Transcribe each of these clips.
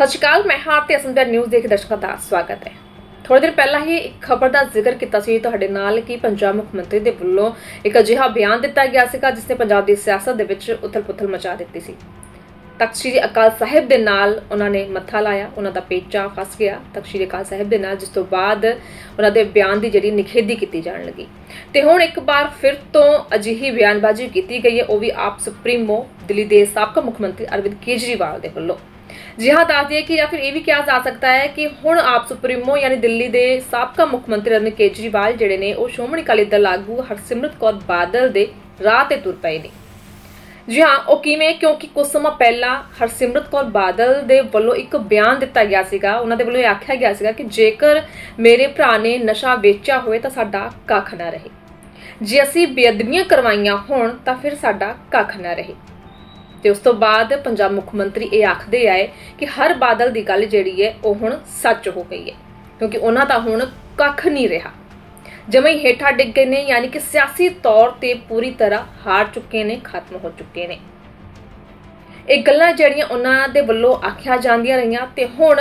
ਸਤਿ ਸ਼੍ਰੀ ਅਕਾਲ, ਮੈਂ ਹਾਂ ਤੇ ਅਸੰਦਰ ਨਿਊਜ਼ ਦੇਖ ਦਰਸ਼ਕਾਂ ਦਾ ਸਵਾਗਤ ਹੈ। ਥੋੜੇ ਦਿਨ ਪਹਿਲਾਂ ਹੀ ਇੱਕ ਖਬਰ ਦਾ ਜ਼ਿਕਰ ਕੀਤਾ ਸੀ, ਤੁਹਾਡੇ ਨਾਲ ਕਿ ਪੰਜਾਬ ਮੁੱਖ ਮੰਤਰੀ ਦੇ ਵੱਲੋਂ ਇੱਕ ਅਜਿਹਾ ਬਿਆਨ ਦਿੱਤਾ ਗਿਆ ਸੀਗਾ, ਜਿਸ ਨੇ ਪੰਜਾਬ ਦੀ ਸਿਆਸਤ ਦੇ ਵਿੱਚ ਉਥਲ-ਪੁਥਲ ਮਚਾ ਦਿੱਤੀ ਸੀ। ਤਖਤ ਸ੍ਰੀ ਅਕਾਲ ਸਾਹਿਬ ਦੇ ਨਾਲ ਉਹਨਾਂ ਨੇ ਮੱਥਾ ਲਾਇਆ, ਉਹਨਾਂ ਦਾ ਪੇਚਾ ਫਸ ਗਿਆ। ਤਖਤ ਸ੍ਰੀ ਅਕਾਲ ਸਾਹਿਬ ਦੇ ਨਾਲ, ਜਿਸ ਤੋਂ ਬਾਅਦ ਉਹਨਾਂ ਦੇ ਬਿਆਨ ਦੀ ਜਿਹੜੀ ਨਿਖੇਧੀ ਕੀਤੀ ਜਾਣ ਲੱਗੀ। ਤੇ ਹੁਣ ਇੱਕ ਵਾਰ ਫਿਰ ਤੋਂ ਅਜਿਹੀ ਬਿਆਨਬਾਜ਼ੀ ਕੀਤੀ ਗਈ ਹੈ, ਉਹ ਵੀ ਆਪ ਸੁਪਰੀਮੋ, ਦਿੱਲੀ ਦੇ ਸਾਬਕਾ ਮੁੱਖ ਮੰਤਰੀ ਅਰਵਿੰਦ ਕੇਜਰੀਵਾਲ ਦੇ ਵੱਲੋਂ। ਜੀ ਹਾਂ ਦੱਸ ਦਈਏ ਕਿ ਜਾਂ ਫਿਰ ਇਹ ਵੀ ਕਿਹਾ ਜਾ ਸਕਦਾ ਹੈ ਕਿ ਹੁਣ ਆਪ ਸੁਪਰੀਮੋ ਯਾਨੀ ਦਿੱਲੀ ਦੇ ਸਾਬਕਾ ਮੁੱਖ ਮੰਤਰੀ ਅਰਵਿੰਦ ਕੇਜਰੀਵਾਲ ਜਿਹੜੇ ਨੇ, ਉਹ ਸ਼੍ਰੋਮਣੀ ਅਕਾਲੀ ਦਲ ਆਗੂ ਹਰਸਿਮਰਤ ਕੌਰ ਬਾਦਲ ਦੇ ਰਾਹ ਤੇ ਤੁਰ ਪਏ ਨੇ। ਜੀ ਹਾਂ, ਉਹ ਕਿਵੇਂ? ਕਿਉਂਕਿ ਕੁਝ ਸਮਾਂ ਪਹਿਲਾਂ ਹਰਸਿਮਰਤ ਕੌਰ ਬਾਦਲ ਦੇ ਵੱਲੋਂ ਇੱਕ ਬਿਆਨ ਦਿੱਤਾ ਗਿਆ ਸੀਗਾ। ਉਹਨਾਂ ਦੇ ਵੱਲੋਂ ਇਹ ਆਖਿਆ ਗਿਆ ਸੀਗਾ ਕਿ ਜੇਕਰ ਮੇਰੇ ਭਰਾ ਨੇ ਨਸ਼ਾ ਵੇਚਿਆ ਹੋਵੇ ਤਾਂ ਸਾਡਾ ਕੱਖ ਨਾ ਰਹੇ। ਜੇ ਅਸੀਂ ਬੇਅਦਬੀਆਂ ਕਰਵਾਈਆਂ ਹੋਣ ਤਾਂ ਫਿਰ ਸਾਡਾ ਕੱਖ ਨਾ ਰਹੇ। ਤੇ ਉਸ ਤੋਂ ਬਾਅਦ ਪੰਜਾਬ ਮੁੱਖ ਮੰਤਰੀ ਇਹ ਆਖਦੇ ਆਏ ਕਿ ਹਰ ਬਾਦਲ ਦੀ ਗੱਲ ਜਿਹੜੀ ਹੈ ਉਹ ਹੁਣ ਸੱਚ ਹੋ ਗਈ ਹੈ, ਕਿਉਂਕਿ ਉਹਨਾਂ ਦਾ ਹੁਣ ਕੱਖ ਨਹੀਂ ਰਿਹਾ। ਜਮੇ ਹੇਠਾਂ ਡਿੱਗ ਗਏ ਨੇ, ਯਾਨੀ ਕਿ ਸਿਆਸੀ ਤੌਰ ਤੇ ਪੂਰੀ ਤਰ੍ਹਾਂ ਹਾਰ ਚੁੱਕੇ ਨੇ, ਖਤਮ ਹੋ ਚੁੱਕੇ ਨੇ। ਇਹ ਗੱਲਾਂ ਜਿਹੜੀਆਂ ਉਹਨਾਂ ਦੇ ਵੱਲੋਂ ਆਖਿਆ ਜਾਂਦੀਆਂ ਰਹੀਆਂ ਤੇ ਹੁਣ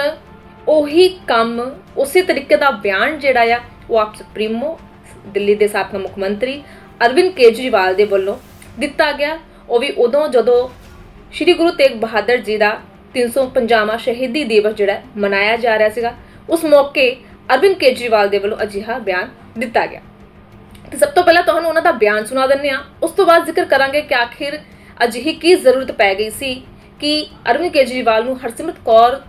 ਉਹੀ ਕੰਮ ਉਸੇ ਤਰੀਕੇ ਦਾ ਬਿਆਨ ਜਿਹੜਾ ਆ, ਉਹ ਆਪ ਸੁਪਰੀਮੋ ਦਿੱਲੀ ਦੇ ਸਾਬਕਾ ਮੁੱਖ ਮੰਤਰੀ ਅਰਵਿੰਦ ਕੇਜਰੀਵਾਲ ਦੇ ਵੱਲੋਂ ਦਿੱਤਾ ਗਿਆ। ਉਹ ਵੀ ਉਦੋਂ ਜਦੋਂ ਸ਼੍ਰੀ ਗੁਰੂ ਤੇਗ ਬਹਾਦਰ ਜੀ ਦਾ 350ਵਾਂ ਸ਼ਹੀਦੀ ਦਿਵਸ ਜਿਹੜਾ ਹੈ ਮਨਾਇਆ ਜਾ ਰਿਹਾ ਸੀਗਾ ਉਸ ਮੌਕੇ ਅਰਵਿੰਦ ਕੇਜਰੀਵਾਲ ਦੇ ਵੱਲੋਂ ਅਜਿਹਾ ਬਿਆਨ ਦਿੱਤਾ ਗਿਆ ਤੇ ਸਭ ਤੋਂ ਪਹਿਲਾਂ ਤੁਹਾਨੂੰ ਉਹਨਾਂ ਦਾ ਬਿਆਨ ਸੁਣਾ ਦਿੰਨੇ ਆ ਉਸ ਤੋਂ ਬਾਅਦ ਜ਼ਿਕਰ ਕਰਾਂਗੇ ਕਿ ਆਖਿਰ ਅਜਿਹੀ ਕੀ ਜ਼ਰੂਰਤ ਪੈ ਗਈ ਸੀ ਕਿ ਅਰਵਿੰਦ ਕੇਜਰੀਵਾਲ ਨੂੰ ਹਰਸਿਮਰਤ ਕੌਰ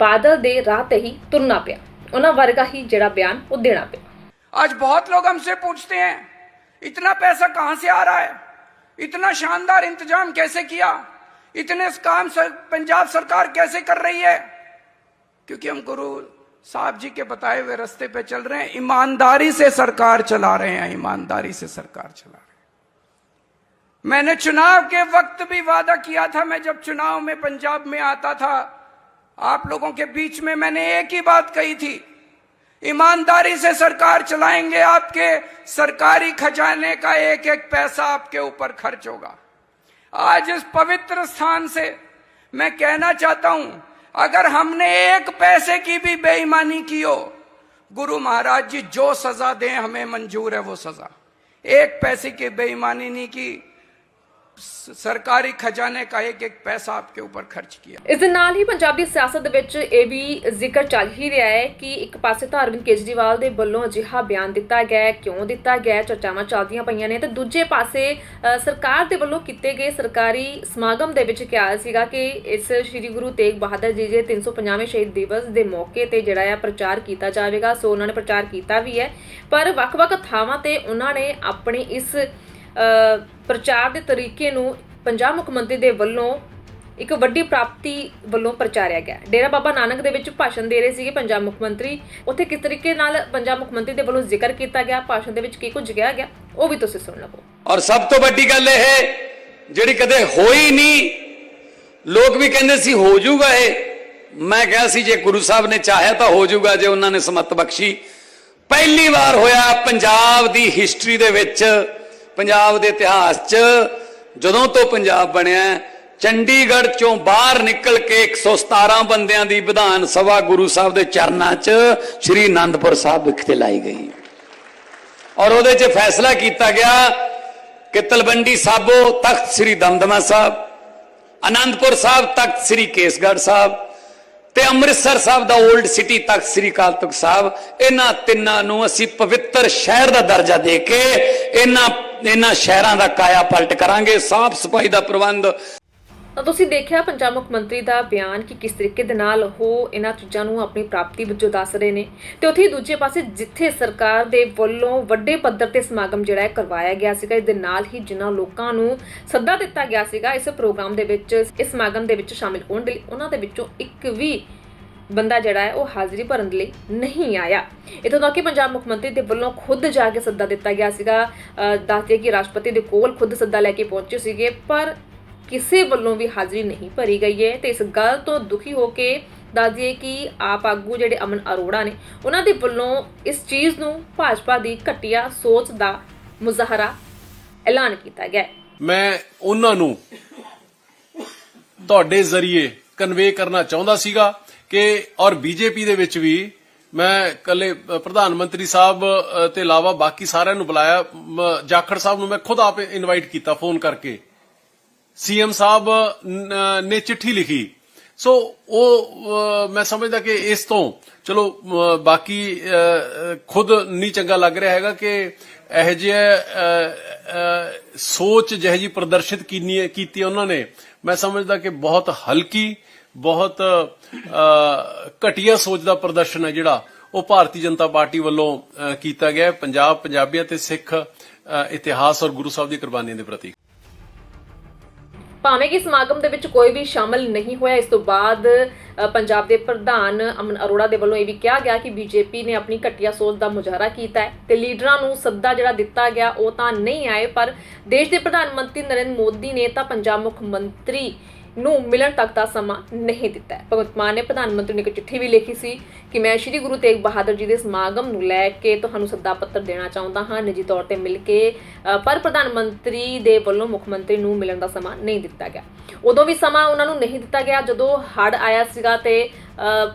ਬਾਦਲ ਦੇ ਰਾਹ ਤੇ ਹੀ ਤੁਰਨਾ ਪਿਆ ਉਹਨਾਂ ਵਰਗਾ ਹੀ ਜਿਹੜਾ ਬਿਆਨ ਉਹ ਦੇਣਾ ਪਿਆ आज बहुत लोग हमसे पूछते हैं इतना पैसा कहां से आ रहा है इतना शानदार इंतज़ाम कैसे किया? इतने काम सर, पंजाब सरकार कैसे कर रही है? क्योंकि हम गुरु साहब जी के बताए हुए रास्ते पे चल रहे हैं। ईमानदारी से सरकार चला रहे हैं ईमानदारी से सरकार चला रहे हैं। मैंने चुनाव के वक्त भी वादा किया था मैं जब चुनाव में पंजाब में आता था आप लोगों के बीच में मैंने एक ही बात कही थी ईमानदारी से सरकार चलाएँगे आपके, सरकारी खजाने का एक एक पैसा आपके ऊपर खर्च होगा। आज इस पवित्र स्थान से मैं कहना चाहता हूँ, अगर हमने एक पैसे की भी बेईमानी की हो, गुरु महाराज जी जो सजा दें, हमें मंजूर है वो सजा। एक पैसे की बेईमानी नहीं की ਸਰਕਾਰੀ ਖਜ਼ਾਨੇ ਦਾ ਇੱਕ ਇੱਕ ਪੈਸਾ ਆਪਕੇ ਉੱਪਰ ਖਰਚ ਕੀਤਾ। ਇਸ ਦੇ ਨਾਲ ਹੀ ਪੰਜਾਬੀ ਸਿਆਸਤ ਦੇ ਵਿੱਚ ਇਹ ਵੀ ਜ਼ਿਕਰ ਚੱਲ ਹੀ ਰਿਹਾ ਹੈ ਕਿ ਇੱਕ ਪਾਸੇ ਤਾਂ ਅਰਵਿੰਦ ਕੇਜਰੀਵਾਲ ਦੇ ਵੱਲੋਂ ਅਜਿਹਾ ਬਿਆਨ ਦਿੱਤਾ ਗਿਆ ਕਿਉਂ ਦਿੱਤਾ ਗਿਆ ਚਰਚਾਵਾਂ ਚੱਲਦੀਆਂ ਪਈਆਂ ਨੇ ਤੇ ਦੂਜੇ ਪਾਸੇ ਸਰਕਾਰ ਦੇ ਵੱਲੋਂ ਕੀਤੇ ਗਏ ਸਰਕਾਰੀ ਸਮਾਗਮ ਦੇ ਵਿੱਚ ਕਿਹਾ ਸੀਗਾ ਕਿ ਇਸ ਸ੍ਰੀ ਗੁਰੂ ਤੇਗ ਬਹਾਦਰ ਜੀ ਦੇ 350ਵੇਂ ਸ਼ਹੀਦ ਦਿਵਸ ਦੇ ਮੌਕੇ ਤੇ ਜਿਹੜਾ ਆ ਪ੍ਰਚਾਰ ਕੀਤਾ ਜਾਵੇਗਾ, ਸੋ ਉਹਨਾਂ ਨੇ ਪ੍ਰਚਾਰ ਕੀਤਾ ਵੀ ਹੈ, ਪਰ ਵੱਖ-ਵੱਖ ਥਾਵਾਂ ਤੇ ਉਹਨਾਂ ਨੇ ਆਪਣੇ ਇਸ ਪ੍ਰਚਾਰ ਦੇ ਤਰੀਕੇ ਨੂੰ ਪੰਜਾਬ ਮੁੱਖ ਮੰਤਰੀ ਦੇ ਵੱਲੋਂ ਇੱਕ ਵੱਡੀ ਪ੍ਰਾਪਤੀ ਵੱਲੋਂ ਪ੍ਰਚਾਰਿਆ ਗਿਆ। ਡੇਰਾ ਬਾਬਾ ਨਾਨਕ ਦੇ ਵਿੱਚ ਭਾਸ਼ਣ ਦੇ ਰਹੇ ਸੀਗੇ ਪੰਜਾਬ ਮੁੱਖ ਮੰਤਰੀ। ਉੱਥੇ ਕਿਸ ਤਰੀਕੇ ਨਾਲ ਪੰਜਾਬ ਮੁੱਖ ਮੰਤਰੀ ਦੇ ਵੱਲੋਂ ਜ਼ਿਕਰ ਕੀਤਾ ਗਿਆ? ਭਾਸ਼ਣ ਦੇ ਵਿੱਚ ਕੀ ਕੁਝ ਕਿਹਾ ਗਿਆ? ਉਹ ਵੀ ਤੁਸੀਂ ਸੁਣ ਲਵੋ। ਔਰ ਸਭ ਤੋਂ ਵੱਡੀ ਗੱਲ ਇਹ ਜਿਹੜੀ ਕਦੇ ਹੋਈ ਨਹੀਂ, ਲੋਕ ਵੀ ਕਹਿੰਦੇ ਸੀ ਹੋ ਜਾਊਗਾ ਇਹ। ਮੈਂ ਕਿਹਾ ਸੀ ਜੇ ਗੁਰੂ ਸਾਹਿਬ ਨੇ ਚਾਹਿਆ ਤਾਂ ਹੋ ਜਾਊਗਾ, ਜੇ ਉਹਨਾਂ ਨੇ ਸਮਤ ਬਖਸ਼ੀ। ਪਹਿਲੀ ਵਾਰ ਹੋਇਆ ਪੰਜਾਬ ਦੀ ਹਿਸਟਰੀ ਦੇ ਵਿੱਚ ਪੰਜਾਬ ਦੇ ਇਤਿਹਾਸ 'ਚ ਜਦੋਂ ਤੋਂ ਪੰਜਾਬ ਬਣਿਆ, ਚੰਡੀਗੜ੍ਹ ਚੋਂ ਬਾਹਰ ਨਿਕਲ ਕੇ 117 ਬੰਦਿਆਂ ਦੀ ਵਿਧਾਨ ਸਭਾ ਗੁਰੂ ਸਾਹਿਬ ਦੇ ਚਰਨਾਂ 'ਚ ਸ੍ਰੀ ਅਨੰਦਪੁਰ ਸਾਹਿਬ ਵਿਖੇ ਲਾਈ ਗਈ। ਔਰ ਉਹਦੇ 'ਚ ਫੈਸਲਾ ਕੀਤਾ ਗਿਆ ਕਿ ਤਲਵੰਡੀ ਸਾਬੋ ਤਖਤ ਸ੍ਰੀ ਦਮਦਮਾ ਸਾਹਿਬ, ਅਨੰਦਪੁਰ ਸਾਹਿਬ ਤਖਤ ਸ੍ਰੀ ਕੇਸਗੜ੍ਹ ਸਾਹਿਬ ਤੇ ਅੰਮ੍ਰਿਤਸਰ ਸਾਹਿਬ ਦਾ 올ਡ ਸਿਟੀ ਤਖਤ ਸ੍ਰੀ ਅਕਾਲ ਤਖਤ ਸਾਹਿਬ, ਇਹਨਾਂ ਤਿੰਨਾਂ ਨੂੰ ਅਸੀਂ ਪਵਿੱਤਰ ਸ਼ਹਿਰ ਦਾ ਦਰਜਾ ਦੇ ਕੇ ਇਹਨਾਂ ਇਹਨਾਂ ਸ਼ਹਿਰਾਂ ਦਾ ਕਾਇਆ ਪਲਟ ਕਰਾਂਗੇ, ਸਾਫ਼ ਸਫ਼ਾਈ ਦਾ ਪ੍ਰਬੰਧ। ਤਾਂ ਤੁਸੀਂ ਦੇਖਿਆ ਪੰਜਾਬ ਮੁੱਖ ਮੰਤਰੀ ਦਾ ਬਿਆਨ ਕਿ ਕਿਸ ਤਰੀਕੇ ਦੇ ਨਾਲ ਉਹ ਇਹਨਾਂ ਚੀਜ਼ਾਂ ਨੂੰ ਆਪਣੀ ਪ੍ਰਾਪਤੀ ਵਜੋਂ ਦੱਸ ਰਹੇ ਨੇ ਤੇ ਉੱਥੇ ਦੂਜੇ ਪਾਸੇ ਜਿੱਥੇ ਸਰਕਾਰ ਦੇ ਵੱਲੋਂ ਵੱਡੇ ਪੱਧਰ ਤੇ ਸਮਾਗਮ ਜਿਹੜਾ ਹੈ ਕਰਵਾਇਆ ਗਿਆ ਸੀਗਾ ਇਸ ਦੇ ਨਾਲ ਹੀ ਜਿਨ੍ਹਾਂ ਲੋਕਾਂ ਨੂੰ ਸੱਦਾ ਦਿੱਤਾ ਗਿਆ ਸੀਗਾ, ਇਸ ਪ੍ਰੋਗਰਾਮ ਦੇ ਵਿੱਚ, ਇਸ ਸਮਾਗਮ ਦੇ ਵਿੱਚ ਸ਼ਾਮਿਲ ਹੋਣ ਦੇ ਲਈ, ਉਹਨਾਂ ਦੇ ਵਿੱਚੋਂ ਇੱਕ ਵੀ ਬੰਦਾ ਜਿਹੜਾ ਹੈ ਉਹ ਹਾਜ਼ਰੀ ਭਰਨ ਲਈ ਨਹੀਂ ਆਇਆ। ਇਤੋਂ ਤੱਕ ਕਿ ਪੰਜਾਬ ਮੁੱਖ ਮੰਤਰੀ ਦੇ ਵੱਲੋਂ ਖੁਦ ਜਾ ਕੇ ਸੱਦਾ ਦਿੱਤਾ ਗਿਆ ਸੀਗਾ। ਅਹ ਦੱਸਦੇ ਕਿ ਰਾਸ਼ਟਰਪਤੀ ਦੇ ਕੋਲ ਖੁਦ ਸੱਦਾ ਲੈ ਕੇ ਪਹੁੰਚੇ ਸੀਗੇ, ਪਰ ਕਿਸੇ ਵੱਲੋਂ ਵੀ ਹਾਜ਼ਰੀ ਨਹੀਂ ਭਰੀ ਗਈ ਹੈ ਤੇ ਇਸ ਗੱਲ ਤੋਂ ਦੁਖੀ ਹੋ ਕੇ ਦੱਸ ਦਈਏ ਕਿ ਆਪ ਆਗੂ ਜਿਹੜੇ ਅਮਨ ਅਰੋੜਾ ਨੇ, ਉਹਨਾਂ ਦੇ ਵੱਲੋਂ ਇਸ ਚੀਜ਼ ਨੂੰ ਭਾਜਪਾ ਦੀ ਘਟੀਆ ਸੋਚ ਦਾ ਮੁਜ਼ਾਹਰਾ ਐਲਾਨ ਕੀਤਾ ਗਿਆ ਮੈਂ ਉਹਨਾਂ ਨੂੰ ਤੁਹਾਡੇ ਜ਼ਰੀਏ ਕਨਵੇ ਕਰਨਾ ਚਾਹੁੰਦਾ ਸੀਗਾ। ਕਿ ਔਰ ਬੀਜੇਪੀ ਦੇ ਵਿੱਚ ਵੀ ਮੈਂ ਕੱਲੇ ਪ੍ਰਧਾਨ ਮੰਤਰੀ ਸਾਹਿਬ ਅ, ਤੇ ਇਲਾਵਾ ਬਾਕੀ ਸਾਰਿਆਂ ਨੂੰ ਬੁਲਾਇਆ। ਜਾਖੜ ਸਾਹਿਬ ਨੂੰ ਮੈਂ ਖੁਦ ਆਪ ਇਨਵਾਈਟ ਕੀਤਾ ਫੋਨ ਕਰਕੇ। ਸੀਐਮ ਸਾਹਿਬ ਨੇ ਚਿੱਠੀ ਲਿਖੀ। ਸੋ ਉਹ ਮੈਂ ਸਮਝਦਾ ਕਿ ਇਸ ਤੋਂ ਚਲੋ ਬਾਕੀ ਖੁਦ ਨਹੀਂ ਚੰਗਾ ਲੱਗ ਰਿਹਾ ਹੈਗਾ ਕਿ ਇਹ ਜਿਹੇ ਸੋਚ ਜਿਹੇ ਜੀ ਪ੍ਰਦਰਸ਼ਿਤ ਕੀਨੀ, ਕੀਤੀ ਉਹਨਾਂ ਨੇ, ਮੈਂ ਸਮਝਦਾ ਕਿ ਬਹੁਤ ਹਲਕੀ, ਬਹੁਤ ਘਟੀਆ ਸੋਚ ਦਾ ਪ੍ਰਦਰਸ਼ਨ ਹੈ ਜਿਹੜਾ ਉਹ ਭਾਰਤੀ ਜਨਤਾ ਪਾਰਟੀ ਵੱਲੋਂ ਕੀਤਾ ਗਿਆ ਪੰਜਾਬ ਪੰਜਾਬੀਆਂ ਤੇ ਸਿੱਖ ਇਤਿਹਾਸ ਔਰ ਗੁਰੂ ਸਾਹਿਬ ਦੀ ਕੁਰਬਾਨੀਆਂ ਦੇ ਪ੍ਰਤੀ ਭਾਵੇਂ ਕਿ ਸਮਾਗਮ ਦੇ ਵਿੱਚ ਕੋਈ ਵੀ ਸ਼ਾਮਲ ਨਹੀਂ ਹੋਇਆ, ਇਸ ਤੋਂ ਬਾਅਦ ਪੰਜਾਬ ਦੇ ਪ੍ਰਧਾਨ ਅਮਨ ਅਰੋੜਾ ਦੇ ਵੱਲੋਂ ਇਹ ਵੀ ਕਿਹਾ ਗਿਆ ਕਿ ਬੀਜੇਪੀ ਨੇ ਆਪਣੀ ਘਟੀਆ ਸੋਚ ਦਾ ਮੁਜ਼ਾਹਰਾ ਕੀਤਾ ਹੈ ਤੇ ਲੀਡਰਾਂ ਨੂੰ ਸੱਦਾ ਜਿਹੜਾ ਦਿੱਤਾ ਗਿਆ, ਉਹ ਤਾਂ ਨਹੀਂ ਆਏ, ਪਰ ਦੇਸ਼ ਦੇ ਪ੍ਰਧਾਨ ਮੰਤਰੀ ਨਰਿੰਦਰ ਮੋਦੀ ਨੇ ਤਾਂ ਪੰਜਾਬ ਮੁੱਖ ਮੰਤਰੀ ਨੂੰ ਮਿਲਣ ਤੱਕ ਦਾ ਸਮਾਂ ਨਹੀਂ ਦਿੱਤਾ ਹੈ। ਭਗਵੰਤ ਮਾਨ ਨੇ ਪ੍ਰਧਾਨ ਮੰਤਰੀ ਨੂੰ ਇੱਕ ਚਿੱਠੀ ਵੀ ਲਿਖੀ ਸੀ ਕਿ ਮੈਂ ਸ੍ਰੀ ਗੁਰੂ ਤੇਗ ਬਹਾਦਰ ਜੀ ਦੇ ਸਮਾਗਮ ਨੂੰ ਲੈ ਕੇ ਤੁਹਾਨੂੰ ਸੱਦਾ ਪੱਤਰ ਦੇਣਾ ਚਾਹੁੰਦਾ ਹਾਂ, ਨਿੱਜੀ ਤੌਰ ਤੇ ਮਿਲ ਕੇ ਪਰ ਪ੍ਰਧਾਨ ਮੰਤਰੀ ਦੇ ਵੱਲੋਂ ਮੁੱਖ ਮੰਤਰੀ ਨੂੰ ਮਿਲਣ ਦਾ ਸਮਾਂ ਨਹੀਂ ਦਿੱਤਾ ਗਿਆ ਉਦੋਂ ਵੀ ਸਮਾਂ ਉਹਨਾਂ ਨੂੰ ਨਹੀਂ ਦਿੱਤਾ ਗਿਆ ਜਦੋਂ ਹੜ ਆਇਆ ਸੀਗਾ ਤੇ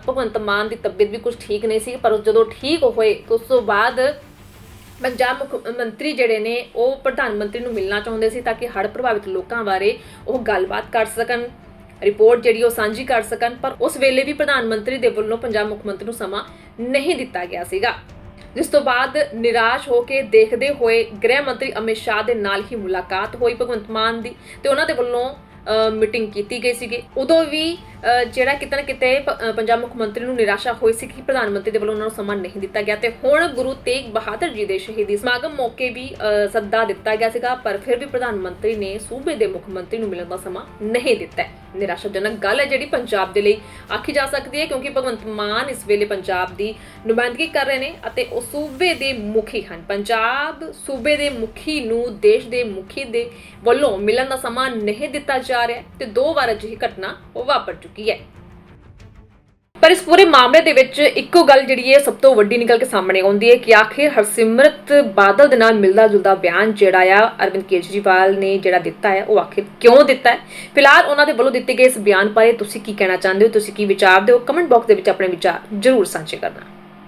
ਭਗਵੰਤ ਮਾਨ ਦੀ ਤਬੀਅਤ ਵੀ ਕੁਝ ਠੀਕ ਨਹੀਂ ਸੀ, ਪਰ ਜਦੋਂ ਠੀਕ ਹੋਏ, ਉਸ ਤੋਂ ਬਾਅਦ ਪੰਜਾਬ ਮੁੱਖ ਮੰਤਰੀ ਜਿਹੜੇ ਨੇ, ਉਹ ਪ੍ਰਧਾਨ ਮੰਤਰੀ ਨੂੰ ਮਿਲਣਾ ਚਾਹੁੰਦੇ ਸੀ ਤਾਂ ਕਿ ਹੜ੍ਹ ਪ੍ਰਭਾਵਿਤ ਲੋਕਾਂ ਬਾਰੇ ਉਹ ਗੱਲਬਾਤ ਕਰ ਸਕਣ, ਰਿਪੋਰਟ ਜਿਹੜੀ ਉਹ ਸਾਂਝੀ ਕਰ ਸਕਣ, ਪਰ ਉਸ ਵੇਲੇ ਵੀ ਪ੍ਰਧਾਨ ਮੰਤਰੀ ਦੇ ਵੱਲੋਂ ਪੰਜਾਬ ਮੁੱਖ ਮੰਤਰੀ ਨੂੰ ਸਮਾਂ ਨਹੀਂ ਦਿੱਤਾ ਗਿਆ ਸੀਗਾ। ਜਿਸ ਤੋਂ ਬਾਅਦ ਨਿਰਾਸ਼ ਹੋ ਕੇ ਦੇਖਦੇ ਹੋਏ ਗ੍ਰਹਿ ਮੰਤਰੀ ਅਮਿਤ ਸ਼ਾਹ ਦੇ ਨਾਲ ਹੀ ਮੁਲਾਕਾਤ ਹੋਈ ਭਗਵੰਤ ਮਾਨ ਦੀ ਤੇ ਉਹਨਾਂ ਦੇ ਵੱਲੋਂ ਮੀਟਿੰਗ ਕੀਤੀ ਗਈ ਸੀਗੀ। ਉਦੋਂ ਵੀ ਜਿਹੜਾ ਕਿਤੇ ਨਾ ਕਿਤੇ ਪੰਜਾਬ ਮੁੱਖ ਮੰਤਰੀ ਨੂੰ ਨਿਰਾਸ਼ਾ ਹੋਈ ਸੀ ਕਿ ਪ੍ਰਧਾਨ ਮੰਤਰੀ ਦੇ ਵੱਲੋਂ ਉਹਨਾਂ ਨੂੰ ਸਮਾਂ ਨਹੀਂ ਦਿੱਤਾ ਗਿਆ ਤੇ ਹੁਣ ਗੁਰੂ ਤੇਗ ਬਹਾਦਰ ਜੀ ਦੇ ਸ਼ਹੀਦੀ ਸਮਾਗਮ ਮੌਕੇ ਵੀ ਸੱਦਾ ਦਿੱਤਾ ਗਿਆ ਸੀਗਾ, ਪਰ ਫਿਰ ਵੀ ਪ੍ਰਧਾਨ ਮੰਤਰੀ ਨੇ ਸੂਬੇ ਦੇ ਮੁੱਖ ਮੰਤਰੀ ਨੂੰ ਮਿਲਣ ਦਾ ਸਮਾਂ ਨਹੀਂ ਦਿੱਤਾ ਨਿਰਾਸ਼ਾਜਨਕ ਗੱਲ ਹੈ ਜਿਹੜੀ ਪੰਜਾਬ ਦੇ ਲਈ ਆਖੀ ਜਾ ਸਕਦੀ ਹੈ, ਕਿਉਂਕਿ ਭਗਵੰਤ ਮਾਨ ਇਸ ਵੇਲੇ ਪੰਜਾਬ ਦੀ ਨੁਮਾਇੰਦਗੀ ਕਰ ਰਹੇ ਨੇ ਅਤੇ ਉਹ ਸੂਬੇ ਦੇ ਮੁਖੀ ਹਨ। ਪੰਜਾਬ ਸੂਬੇ ਦੇ ਮੁਖੀ ਨੂੰ ਦੇਸ਼ ਦੇ ਮੁਖੀ ਦੇ ਵੱਲੋਂ ਮਿਲਣ ਦਾ ਸਮਾਂ ਨਹੀਂ ਦਿੱਤਾ ਜਾ ਰਿਹਾ ਤੇ ਦੋ ਵਾਰ ਅਜਿਹੀ ਘਟਨਾ ਉਹ ਵਾਪਰ ਚੁੱਕੀ ਹੈ। ਪਰ ਇਸ ਪੂਰੇ ਮਾਮਲੇ ਦੇ ਵਿੱਚ ਇੱਕੋ ਗੱਲ ਜਿਹੜੀ ਹੈ ਸਭ ਤੋਂ ਵੱਡੀ ਨਿਕਲ ਕੇ ਸਾਹਮਣੇ ਆਉਂਦੀ ਹੈ ਕਿ ਆਖਿਰ ਹਰਸਿਮਰਤ ਬਾਦਲ ਦੇ ਨਾਲ ਮਿਲਦਾ ਜੁਲਦਾ ਬਿਆਨ ਜਿਹੜਾ ਆ ਅਰਵਿੰਦ ਕੇਜਰੀਵਾਲ ਨੇ ਜਿਹੜਾ ਦਿੱਤਾ ਹੈ, ਉਹ ਆਖਿਰ ਕਿਉਂ ਦਿੱਤਾ ਹੈ? ਫਿਲਹਾਲ ਉਹਨਾਂ ਦੇ ਵੱਲੋਂ ਦਿੱਤੇ ਗਏ ਇਸ ਬਿਆਨ ਬਾਰੇ ਤੁਸੀਂ ਕੀ ਕਹਿਣਾ ਚਾਹੁੰਦੇ ਹੋ? ਤੁਸੀਂ ਕੀ ਵਿਚਾਰਦੇ ਹੋ ਕਮੈਂਟ ਬਾਕਸ ਦੇ ਵਿੱਚ ਆਪਣੇ ਵਿਚਾਰ ਜ਼ਰੂਰ ਸਾਂਝੇ ਕਰਨਾ।